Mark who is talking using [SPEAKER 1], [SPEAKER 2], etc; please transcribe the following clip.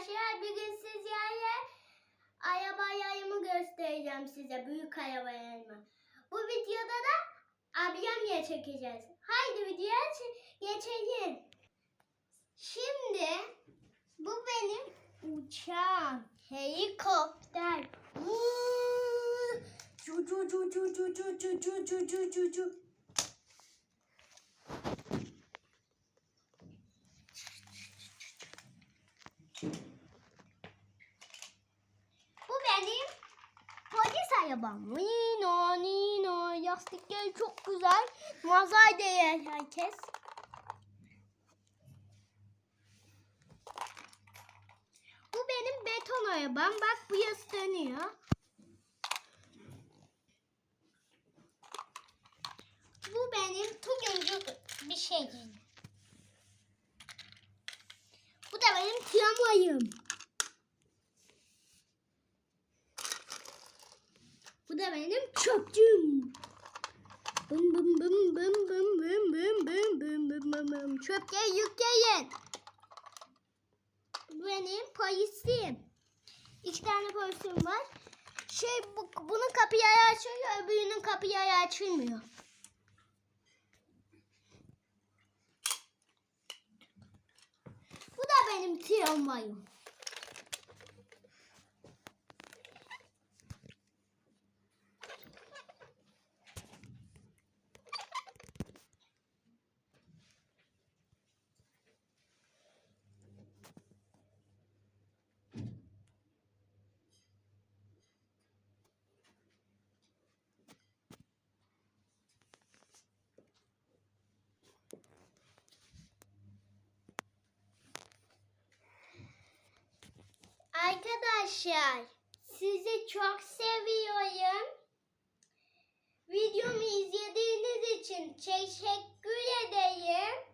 [SPEAKER 1] arkadaşlar. Bugün sizlere araba yayımı göstereceğim size. Büyük araba yayımı. Bu videoda da abiyemle çekeceğiz. Haydi videoya geçelim. Şimdi bu benim uçağım. Helikopter. Vuuu. Cu cu cu cu cu cu cu cu cu cu cu cu. Bu benim polis arabam. Nino Nino. Yastıkları çok güzel. Nazar değer herkes. Bu benim beton arabam. Bak bu yaslanıyor. Bu benim turuncu bir şey. Bu da benim tramvayım. Da benim çöpçüm. Bım bım bım bım bım bım bım bım bım bım bım bım. Çöpleri yükleyin. Benim polisim. İki tane polisim var. Şey bu, bunun kapıyı açıyor, öbürünün kapıyı açılmıyor. Bu da benim tramvayım. Arkadaşlar sizi çok seviyorum. Videomu izlediğiniz için teşekkür ederim.